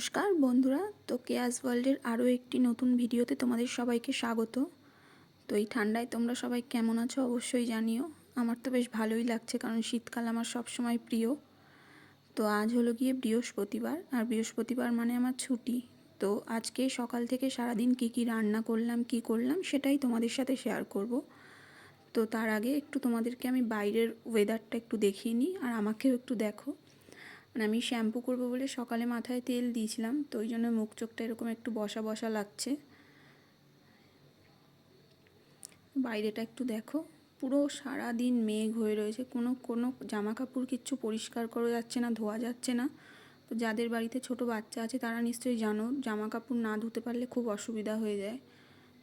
নমস্কার বন্ধুরা, তো কেয়াস ওয়ার্ল্ডের আরও একটি নতুন ভিডিওতে তোমাদের সবাইকে স্বাগত। তো এই ঠান্ডায় তোমরা সবাই কেমন আছো অবশ্যই জানিও। আমার তো বেশ ভালোই লাগছে কারণ শীতকাল আমার সব সময় প্রিয়। তো আজ হলো গিয়ে বৃহস্পতিবার, আর বৃহস্পতিবার মানে আমার ছুটি। তো আজকে সকাল থেকে সারাদিন কি কি রান্না করলাম, কি করলাম সেটাই তোমাদের সাথে শেয়ার করব। তো তার আগে একটু তোমাদেরকে আমি বাইরের ওয়েদারটা একটু দেখিয়ে নিই, আর আমাকেও একটু দেখো। মানে আমি শ্যাম্পু করব বলে সকালে মাথায় তেল দিয়েছিলাম, তো ওই জন্য মুখ চোখটা এরকম একটু বসা বসা লাগছে। বাইরেটা একটু দেখো, পুরো সারা দিন মেঘ হয়ে রয়েছে, কোনো কোনো জামা কাপড় কিচ্ছু পরিষ্কার করা যাচ্ছে না, ধোয়া যাচ্ছে না। তো যাদের বাড়িতে ছোট বাচ্চা আছে তারা নিশ্চয়ই জানো জামা কাপড় না ধুতে পারলে খুব অসুবিধা হয়ে যায়।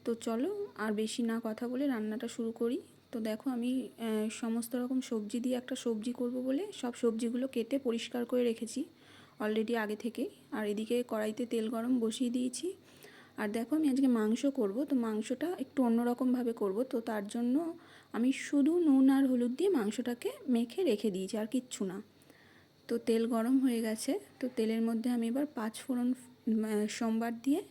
তো চলো আর বেশি না কথা বলে রান্নাটা শুরু করি। তো দেখো আমি সমস্ত রকম সবজি দিয়ে একটা সবজি করব বলে সব সবজিগুলো কেটে পরিষ্কার করে রেখেছি অলরেডি আগে থেকে আর এদিকে কড়াইতে তেল গরম বসিয়ে দিয়েছি। আর দেখো আমি আজকে মাংস করব, তো মাংসটা একটু অন্যরকমভাবে করব। তো তার জন্য আমি শুধু নুন আর হলুদ দিয়ে মাংসটাকে মেখে রেখে দিয়েছি, আর কিচ্ছু না। তো তেল গরম হয়ে গেছে, তো তেলের মধ্যে আমি এবার পাঁচ ফোড়ন সোমবার দিয়ে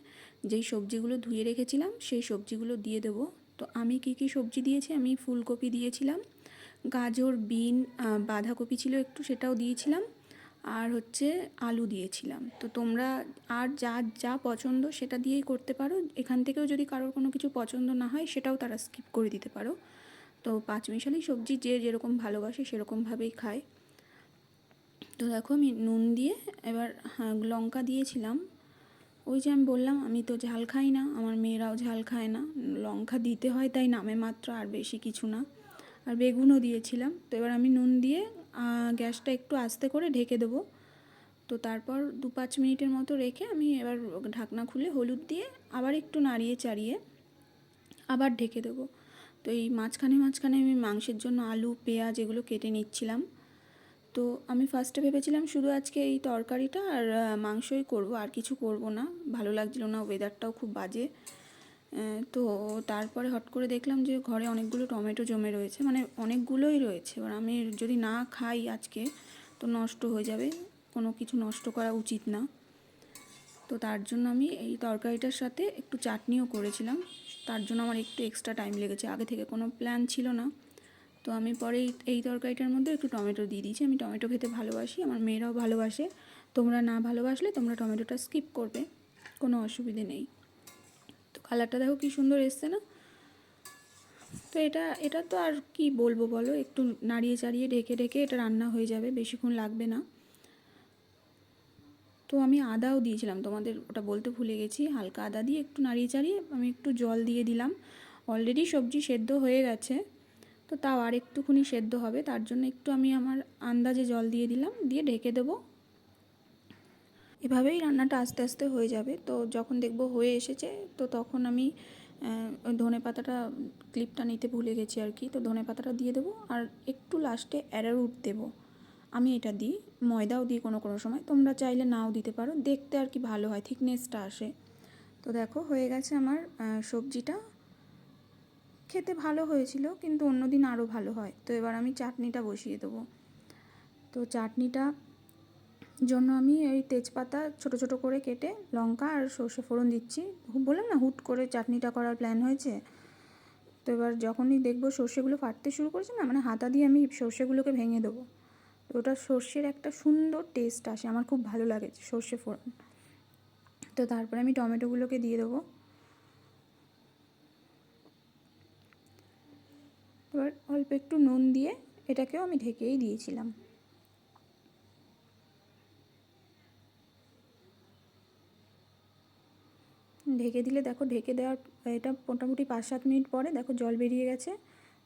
যেই সবজিগুলো ধুয়ে রেখেছিলাম সেই সবজিগুলো দিয়ে দেবো। তো আমি কি কি সবজি দিয়েছি? আমি ফুলকপি দিয়েছিলাম গাজর বিন বাঁধাকপি ছিল একটু সেটাও দিয়েছিলাম আর হচ্ছে আলু দিয়েছিলাম। তো তোমরা আর যা যা পছন্দ সেটা দিয়েই করতে পারো। এখান থেকেও যদি কারোর কোনো কিছু পছন্দ না হয় সেটাও তারা স্কিপ করে দিতে পারো। তো পাঁচমিশালি সবজি যে যেরকম ভালোবাসে সেরকমভাবেই খায়। তো দেখো আমি নুন দিয়ে এবার হ্যাঁ, লঙ্কা দিয়েছিলাম। ওই যে আমি বললাম, আমি তো ঝাল খাই না, আমার মেয়েরাও ঝাল খায় না। লঙ্কা দিতে হয় তাই নামে মাত্র, আর বেশি কিছু না। আর বেগুনও দিয়েছিলাম, তো এবার আমি নুন দিয়ে গ্যাসটা একটু আস্তে করে ঢেকে দেবো। তো তারপর দু পাঁচ মিনিটের মতো রেখে আমি এবার ঢাকনা খুলে হলুদ দিয়ে আবার একটু নাড়িয়ে চাড়িয়ে আবার ঢেকে দেবো। তো এই মাঝখানে মাঝখানে আমি মাংসের জন্য আলু, পেঁয়াজ এগুলো কেটে নিচ্ছিলাম। তো আমি ফার্স্টে ভেবেছিলাম শুধু আজকে এই তরকারিটা আর মাংসই করব, আর কিছু করব না। ভালো লাগছিল না ওয়েদারটাও খুব বাজে। তো তারপরে হট করে দেখলাম যে ঘরে অনেকগুলো টমেটো জমে রয়েছে মানে অনেকগুলোই রয়েছে। এবার আমি যদি না খাই আজকে, তো নষ্ট হয়ে যাবে। কোনো কিছু নষ্ট করা উচিত না। তো তার জন্য আমি এই তরকারিটার সাথে একটু চাটনিও করেছিলাম। তার জন্য আমার একটু এক্সট্রা টাইম লেগেছে। আগে থেকে কোনো প্ল্যান ছিল না। তো আমি পরে এই তরকারিটার মধ্যে একটু টমেটো দিয়ে দিয়েছি। আমি টমেটো খেতে ভালোবাসি, আমার মেয়েরাও ভালোবাসে। তোমরা না ভালোবাসলে তোমরা টমেটোটা স্কিপ করবে, কোনো অসুবিধে নেই। তো কালারটা দেখো কী সুন্দর এসছে না? তো এটা এটা তো আর কি বলব বলো? একটু নাড়িয়ে চাড়িয়ে ঢেকে ঢেকে এটা রান্না হয়ে যাবে, বেশিক্ষণ লাগবে না। তো আমি আদাও দিয়েছিলাম, তোমাদের ওটা বলতে ভুলে গেছি। হালকা আদা দিয়ে একটু নাড়িয়ে চাড়িয়ে আমি একটু জল দিয়ে দিলাম। অলরেডি সবজি সেদ্ধ হয়ে গেছে। তো তাও আর একটুখানি সেদ্ধ হবে, তার জন্য একটু আমি আমার আন্দাজে জল দিয়ে দিলাম, দিয়ে ঢেকে দেবো। এভাবেই রান্নাটা আস্তে আস্তে হয়ে যাবে। তো যখন দেখব হয়ে এসেছে, তো তখন আমি ধনে পাতাটা ক্লিপটা নিতে ভুলে গেছি আর কি, তো ধনে পাতাটা দিয়ে দেবো আর একটু লাস্টে অ্যারারুট দেবো। আমি এটা দিই, ময়দাও দিই কোনো কোনো সময়, তোমরা চাইলে নাও দিতে পারো, দেখতে আর কি ভালো হয়, থিকনেসটা আসে। তো দেখো হয়ে গেছে আমার সবজিটা। খেতে ভালো হয়েছিল, কিন্তু অন্য দিন আরও ভালো হয়। তো এবার আমি চাটনিটা বসিয়ে দেবো। তো চাটনিটা জন্য আমি ওই তেজপাতা ছোট ছোট করে কেটে লঙ্কা আর সর্ষে ফোড়ন দিচ্ছি। বললাম না, হুট করে চাটনিটা করার প্ল্যান হয়েছে। তো এবার যখনই দেখব সর্ষেগুলো ফাটতে শুরু করেছে না মানে হাতা দিয়ে আমি সর্ষেগুলোকে ভেঙে দেবো। তো ওটা সর্ষের একটা সুন্দর টেস্ট আসে, আমার খুব ভালো লাগে সর্ষে ফোড়ন। তো তারপরে আমি টমেটোগুলোকে দিয়ে দেবো। এবার অল্প একটু নুন দিয়ে এটাকেও আমি ঢেকেই দিয়েছিলাম। ঢেকে দিলে দেখো, ঢেকে দেওয়ার এটা মোটামুটি পাঁচ সাত মিনিট পরে দেখো জল বেরিয়ে গেছে।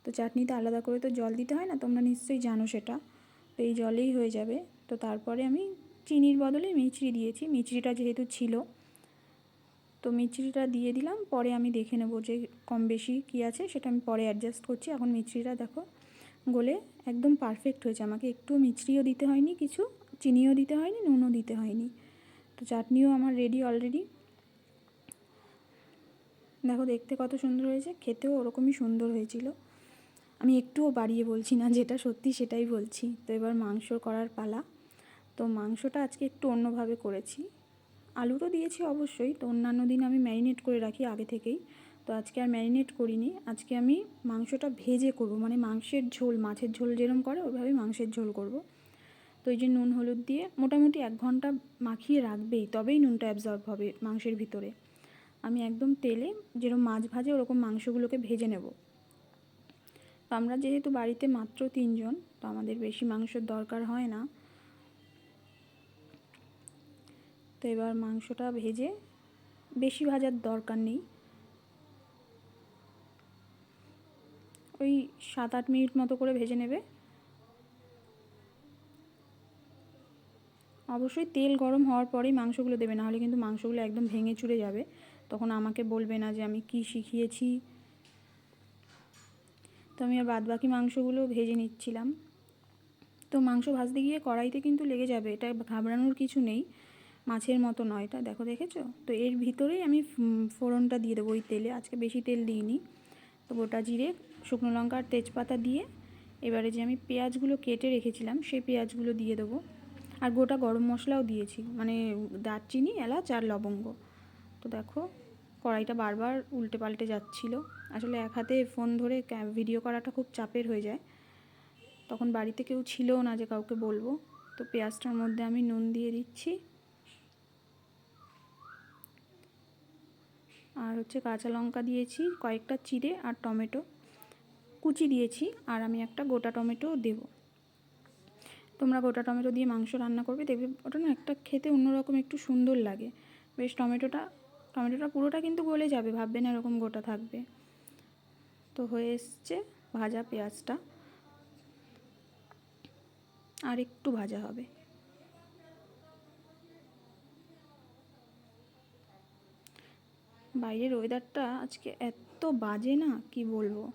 তো চাটনিতে আলাদা করে তো জল দিতে হয় না, তোমরা নিশ্চয়ই জানো সেটা। তো এই জলেই হয়ে যাবে। তো তারপরে আমি চিনির বদলে মিচড়ি দিয়েছি। মিচড়িটা যেহেতু ছিল তো মিচড়িটা দিয়ে দিলাম, পরে আমি দেখে নেব যে কম বেশি কী আছে, সেটা আমি পরে অ্যাডজাস্ট করছি। এখন মিচড়িটা দেখো, গলে একদম পারফেক্ট হয়েছে। আমাকে একটু মিচড়িও দিতে হয়নি, কিছু চিনিও দিতে হয়নি, নুনও দিতে হয়নি। তো চাটনিও আমার রেডি অলরেডি দেখো, দেখতে কত সুন্দর হয়েছে, খেতেও ওরকমই সুন্দর হয়েছিল। আমি একটুও বাড়িয়ে বলছি না, যেটা সত্যি সেটাই বলছি। তো এবার মাংস করার পালা। তো মাংসটা আজকে একটু অন্যভাবে করেছি। আলু তো দিয়েছি অবশ্যই, তো অন্যান্য দিন আমি ম্যারিনেট করে রাখি আগে থেকেই। তো আজকে আর ম্যারিনেট করিনি, আজকে আমি মাংসটা ভেজে করব মানে মাংসের ঝোল, মাছের ঝোল যেরকম করে ওইভাবেই মাংসের ঝোল করব। তো এই যে নুন, হলুদ দিয়ে মোটামুটি এক ঘণ্টা মাখিয়ে রাখবেই, তবেই নুনটা অ্যাবজর্ব হবে মাংসের ভিতরে। আমি একদম তেলে যেরকম মাছ ভাজে ওরকম মাংসগুলোকে ভেজে নেব। তো আমরা যেহেতু বাড়িতে মাত্র তিনজন, তো আমাদের বেশি মাংসের দরকার হয় না। তো এবার মাংসটা ভেজে বেশি ভাজার দরকার নেই। ওই সাত আট মিনিট মতো করে ভেজে নেবে। অবশ্যই তেল গরম হওয়ার পরেই মাংসগুলো দেবে, নাহলে কিন্তু মাংসগুলো একদম ভেঙে চুড়ে যাবে। তখন আমাকে বলবে না যে আমি কি শিখিয়েছি। তো আমি আর বাদ বাকি মাংসগুলো ভেজে নিচ্ছিলাম। তো মাংস ভাজতে গিয়ে কড়াইতে কিন্তু লেগে যাবে, এটা ঘাবড়ানোর কিছু নেই। মাছের মতো নয় এটা, দেখো দেখেছ? তো এর ভিতরেই আমি ফোড়নটা দিয়ে দেবো ওই তেলে, আজকে বেশি তেল দিইনি। তো গোটা জিরে, শুকনো লঙ্কা আর তেজপাতা দিয়ে এবারে যে আমি পেঁয়াজগুলো কেটে রেখেছিলাম, সেই পেঁয়াজগুলো দিয়ে দেবো। আর গোটা গরম মশলাও দিয়েছি মানে দারচিনি, এলাচ আর লবঙ্গ। তো দেখো, কড়াইটা বারবার উল্টে পাল্টে যাচ্ছিল। আসলে এক হাতে ফোন ধরে ভিডিও করাটা খুব চাপের হয়ে যায়। তখন বাড়িতে কেউ ছিলও না যে কাউকে বলব। তো পেঁয়াজটার মধ্যে আমি নুন দিয়ে দিচ্ছি। আর হচ্ছে কাঁচা লঙ্কা দিয়েছি, কয়েকটা চিড়ে আর টমেটো। কুচি দিয়েছি আর আমি একটা গোটা টমেটো দেব। তোমরা গোটা টমেটো দিয়ে মাংস রান্না করবে, দেখবে ওটা না একটা খেতে অন্যরকম একটু সুন্দর লাগে। বেশ টমেটোটা টমেটোটা পুরোটা কিন্তু গলে যাবে, ভাববে না এরকম গোটা থাকবে। তো হয়ে এসছে ভাজা পেঁয়াজটা। আর একটু ভাজা হবে। বাইরের ওয়েদারটা আজকে এত বাজে না, কি বলব?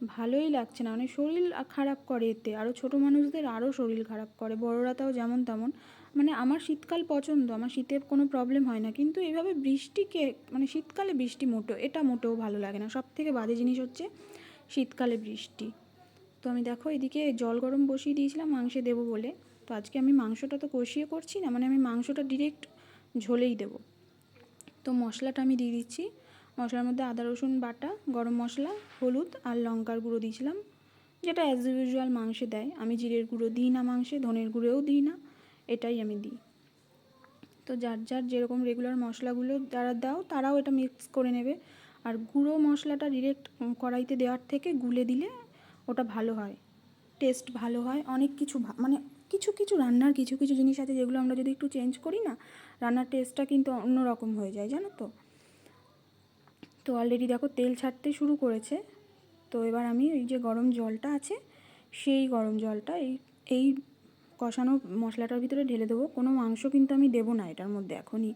ভালোই লাগছে না মানে শরীর খারাপ করে এতে। আরও ছোটো মানুষদের আরও শরীর খারাপ করে, বড়রা তাও যেমন তেমন। মানে আমার শীতকাল পছন্দ, আমার শীতে কোনো প্রবলেম হয় না, কিন্তু এভাবে বৃষ্টিকে মানে শীতকালে বৃষ্টি মোটো, এটা মোটেও ভালো লাগে না। সব থেকে বাজে জিনিস হচ্ছে শীতকালে বৃষ্টি। তো আমি দেখো এদিকে জল গরম বসিয়ে দিয়েছিলাম, মাংসে দেবো বলে। তো আজকে আমি মাংসটা তো কষিয়ে করছি না মানে আমি মাংসটা ডিরেক্ট ঝোলেই দেবো। তো মশলাটা আমি দিয়ে দিচ্ছি। মশলার মধ্যে আদা, রসুন বাটা, গরম মশলা, হলুদ আর লঙ্কার গুঁড়ো দিয়েছিলাম। যেটা অ্যাজ ইউজুয়াল মাংসে দেয়। আমি জিরের গুঁড়ো দিই না মাংসে, ধনের গুঁড়োও দিই না। এটাই আমি দিই। তো যার যার যেরকম রেগুলার মশলাগুলো যারা দাও, তারাও এটা মিক্স করে নেবে। আর গুঁড়ো মশলাটা ডিরেক্ট কড়াইতে দেওয়ার থেকে গুলে দিলে ওটা ভালো হয়। টেস্ট ভালো হয়। অনেক কিছু মানে কিছু কিছু রান্নার কিছু কিছু জিনিস আছে যেগুলো আমরা যদি একটু চেঞ্জ করি না, রান্নার টেস্টটা কিন্তু অন্যরকম হয়ে যায়, জানো তো? তো অলরেডি দেখো তেল ছাড়তে শুরু করেছে। তো এবার আমি ওই যে গরম জলটা আছে, সেই গরম জলটা এই এই কষানো মশলাটার ভিতরে ঢেলে দেবো। কোনো মাংস কিন্তু আমি দেবো না এটার মধ্যে এখনই।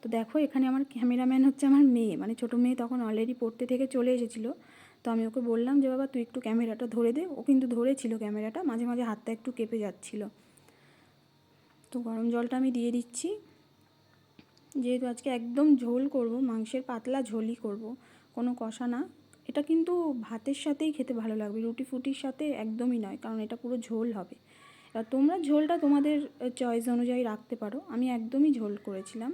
তো দেখো এখানে আমার ক্যামেরাম্যান হচ্ছে আমার মেয়ে। মানে ছোটো মেয়ে তখন অলরেডি পড়তে থেকে চলে এসেছিল। তো আমি ওকে বললাম যে, বাবা, তুই একটু ক্যামেরাটা ধরে দে। ও কিন্তু ধরেছিল ক্যামেরাটা, মাঝে মাঝে হাতটা একটু কেঁপে যাচ্ছিল। তো গরম জলটা আমি দিয়ে দিচ্ছি। যেহেতু আজকে একদম ঝোল করব, মাংসের পাতলা ঝোলই করব, কোনো কষা না। এটা কিন্তু ভাতের সাথেই খেতে ভালো লাগবে, রুটি ফুটির সাথে একদমই নয়, কারণ এটা পুরো ঝোল হবে। এবার তোমরা ঝোলটা তোমাদের চয়েস অনুযায়ী রাখতে পারো। আমি একদমই ঝোল করেছিলাম।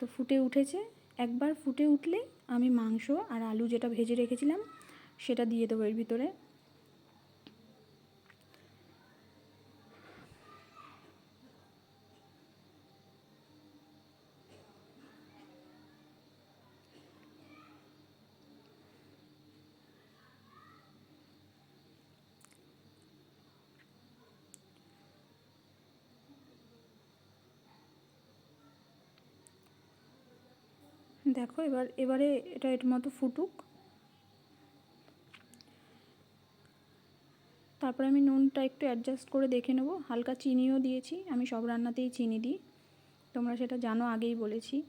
তো ফুটে উঠেছে। একবার ফুটে উঠলে আমি মাংস আর আলু যেটা ভেজে রেখেছিলাম সেটা দিয়ে দেবো এর ভিতরে। দেখো, এবার, এবারে এটা এর মতো ফুটুক। তারপরে আমি নুনটা একটু অ্যাডজাস্ট করে দেখে নেব। হালকা চিনিও দিয়েছি, আমি সব রান্নাতেই চিনি দিই। তোমরা সেটা জানো, আগেই বলেছি।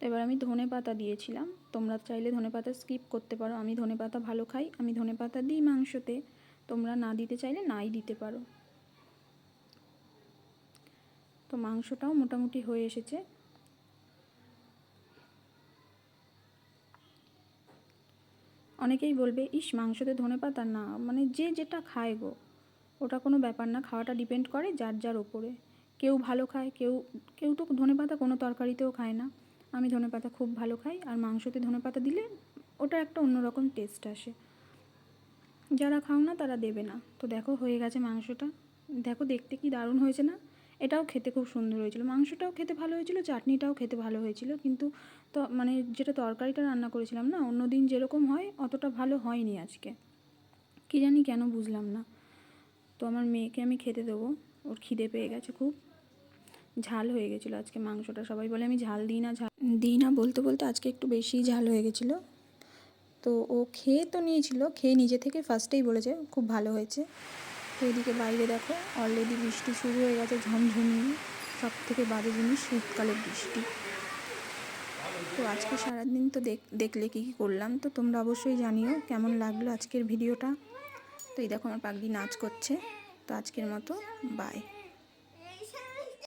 এবার আমি ধনে পাতা দিয়েছিলাম। তোমরা চাইলে ধনে পাতা স্কিপ করতে পারো। আমি ধনে পাতা ভালো খাই, আমি ধনে পাতা দিই মাংসতে। তোমরা না দিতে চাইলে নাই দিতে পারো। তো মাংসটাও মোটামুটি হয়ে এসেছে। অনেকেই বলবে, ইস, মাংসতে ধনে পাতা না। মানে যে যেটা খায় গো, ওটা কোনো ব্যাপার না, খাওয়াটা ডিপেন্ড করে যার যার ওপরে। কেউ ভালো খায়, কেউ কেউ তো ধনেপাতা কোনো তরকারিতেও খায় না। আমি ধনেপাতা খুব ভালো খাই, আর মাংসতে ধনেপাতা দিলে ওটা একটা অন্যরকম টেস্ট আসে। যারা খাও না, তারা দেবে না। তো দেখো, হয়ে গেছে মাংসটা। দেখো, দেখতে কি দারুণ হয়েছে না? এটাও খেতে খুব সুন্দর হয়েছিল। মাংসটাও খেতে ভালো হয়েছিল, চাটনিটাও খেতে ভালো হয়েছিল। কিন্তু তো মানে যেটা তরকারিটা রান্না করেছিলাম না, অন্য দিন যেরকম হয় অতটা ভালো হয়নি আজকে। কী জানি কেন বুঝলাম না। তো আমার মেয়েকে আমি খেতে দেবো, ওর খিদে পেয়ে গেছে খুব। ঝাল হয়ে গেছিল আজকে মাংসটা, সবাই বলে আমি ঝাল দিই না, ঝাল দিই না বলতে বলতে আজকে একটু বেশি ঝাল হয়ে গেছিল। তো ও খেয়ে তো নিয়েছিল, খেয়ে নিজে থেকে ফার্স্টেই বলেছে, খুব ভালো হয়েছে। তো এদিকে বাইরে দেখো অলরেডি বৃষ্টি শুরু হয়ে গেছে, ঝমঝমিয়ে। সব থেকে বাজে জিনিস শীতকালের বৃষ্টি। তো আজকে সারাদিন তো দেখ, দেখলে কী কী করলাম, তো তোমরা অবশ্যই জানিও কেমন লাগল আজকের ভিডিওটা। তো এই দেখো আমার পাগলি নাচ করছে। তো আজকের মতো বাই